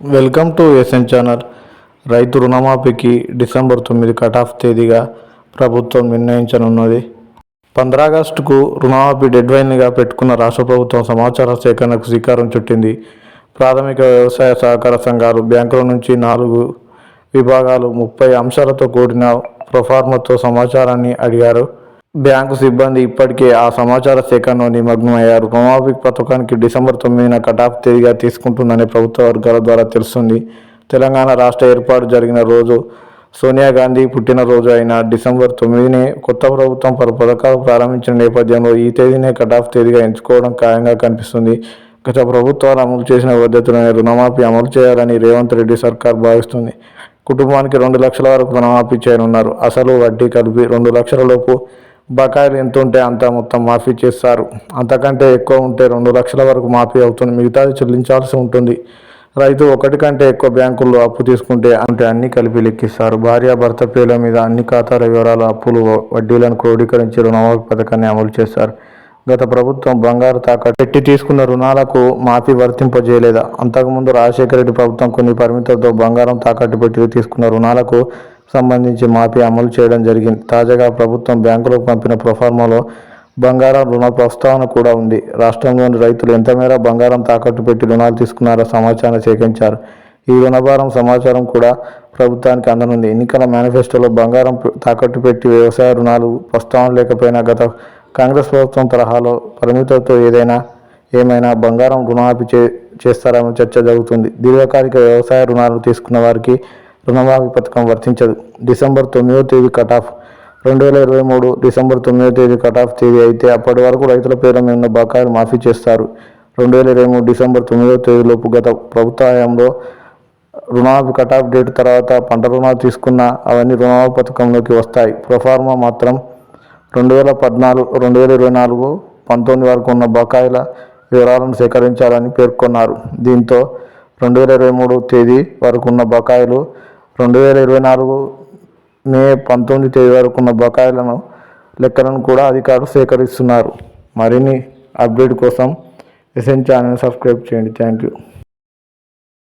Welcome to SN channel. రైతు రుణమాఫీకి December తొమ్మిది కట్ ఆఫ్ తేదీగా ప్రభుత్వం నిర్ణయించనున్నది. పంద్రాగస్టుకు రుణమాఫీ డెడ్లైన్గా పెట్టుకున్న రాష్ట్ర ప్రభుత్వం సమాచార సేకరణకు శ్రీకారం చుట్టింది. ప్రాథమిక వ్యవసాయ సహకార సంఘాలు బ్యాంకుల నుంచి నాలుగు విభాగాలు ముప్పై అంశాలతో కూడిన ప్రొఫార్మతో సమాచారాన్ని అడిగారు. బ్యాంకు సిబ్బంది ఇప్పటికే ఆ సమాచార సేకరణలో నిమగ్నమయ్యారు. రుణమాఫీ పథకానికి డిసెంబర్ తొమ్మిదిన కటాఫ్ తేదీగా తీసుకుంటుందని ప్రభుత్వ వర్గాల ద్వారా తెలుస్తుంది. తెలంగాణ రాష్ట్ర ఏర్పాటు జరిగిన రోజు సోనియా గాంధీ పుట్టినరోజు అయిన డిసెంబర్ తొమ్మిదినే కొత్త ప్రభుత్వం పలు పథకాలు ప్రారంభించిన నేపథ్యంలో ఈ తేదీనే కటాఫ్ తేదీగా ఎంచుకోవడం ఖాయంగా కనిపిస్తుంది. గత ప్రభుత్వాలు అమలు చేసిన పద్ధతులను రుణమాఫీ అమలు చేయాలని రేవంత్ రెడ్డి సర్కార్ భావిస్తుంది. కుటుంబానికి రెండు లక్షల వరకు రుణమాఫీ చేయనున్నారు. అసలు వడ్డీ కలిపి రెండు లక్షల లోపు బకాయిలు ఎంత ఉంటే అంత మొత్తం మాఫీ చేస్తారు. అంతకంటే ఎక్కువ ఉంటే రెండు లక్షల వరకు మాఫీ అవుతుంది. మిగతాది చెల్లించాల్సి ఉంటుంది. రైతు ఒకటి కంటే ఎక్కువ బ్యాంకుల్లో అప్పు తీసుకుంటే అంటే అన్ని కలిపి లెక్కిస్తారు. భార్య భర్త పేర్ల మీద అన్ని ఖాతాల వివరాలు అప్పులు వడ్డీలను క్రోడీకరించి రుణమాఫీ పథకాన్ని అమలు చేస్తారు. గత ప్రభుత్వం బంగారు తాకట్టు పెట్టి తీసుకున్న రుణాలకు మాఫీ వర్తింపజేయలేదా? అంతకుముందు రాజశేఖర రెడ్డి ప్రభుత్వం కొన్ని పరిమితులతో బంగారం తాకట్టు పెట్టి తీసుకున్న రుణాలకు సంబంధించి మాఫీ అమలు చేయడం జరిగింది. తాజాగా ప్రభుత్వం బ్యాంకులకు పంపిన ప్రొఫార్మాలో బంగారం రుణ ప్రస్తావన కూడా ఉంది. రాష్ట్రంలోని రైతులు ఎంత మేర బంగారం తాకట్టు పెట్టి రుణాలు తీసుకున్నారో సమాచారం సేకరించారు. ఈ రుణభారం సమాచారం కూడా ప్రభుత్వానికి అందనుంది. ఎన్నికల మేనిఫెస్టోలో బంగారం తాకట్టు పెట్టి వ్యవసాయ రుణాలు ప్రస్తావన లేకపోయినా గత కాంగ్రెస్ ప్రభుత్వం తరహాలో పరిమితులతో ఏదైనా ఏమైనా బంగారం రుణమాఫీ చే చేస్తారని చర్చ జరుగుతుంది. దీర్ఘకాలిక వ్యవసాయ రుణాలు తీసుకున్న వారికి రుణమాఫీ పథకం వర్తించదు. డిసెంబర్ తొమ్మిదో తేదీ కట్ ఆఫ్. రెండు వేల ఇరవై మూడు డిసెంబర్ తొమ్మిదో తేదీ కట్ ఆఫ్ తేదీ అయితే అప్పటి వరకు రైతుల పేరు మీద ఉన్న బకాయిలు మాఫీ చేస్తారు. రెండు వేల ఇరవై మూడు డిసెంబర్ తొమ్మిదో తేదీలోపు గత ప్రభుత్వ హయాంలో రుణమాఫీ కట్ ఆఫ్ డేట్ తర్వాత పంట రుణాలు తీసుకున్న అవన్నీ రుణమాఫీ పథకంలోకి వస్తాయి. ప్రొఫార్మా మాత్రం రెండు వేల పద్నాలుగు రెండు వేల ఇరవై నాలుగు పంతొమ్మిది వరకు ఉన్న బకాయిల వివరాలను సేకరించాలని పేర్కొన్నారు. దీంతో రెండు వేల ఇరవై మూడు తేదీ వరకు ఉన్న బకాయిలు రెండు వేల ఇరవై నాలుగు మే పంతొమ్మిది తేదీ వరకు ఉన్న బకాయిలను లెక్కలను కూడా అధికారులు సేకరిస్తున్నారు. మరిన్ని అప్డేట్ కోసం ఎస్ఎన్ ఛానల్ సబ్స్క్రైబ్ చేయండి. Thank you.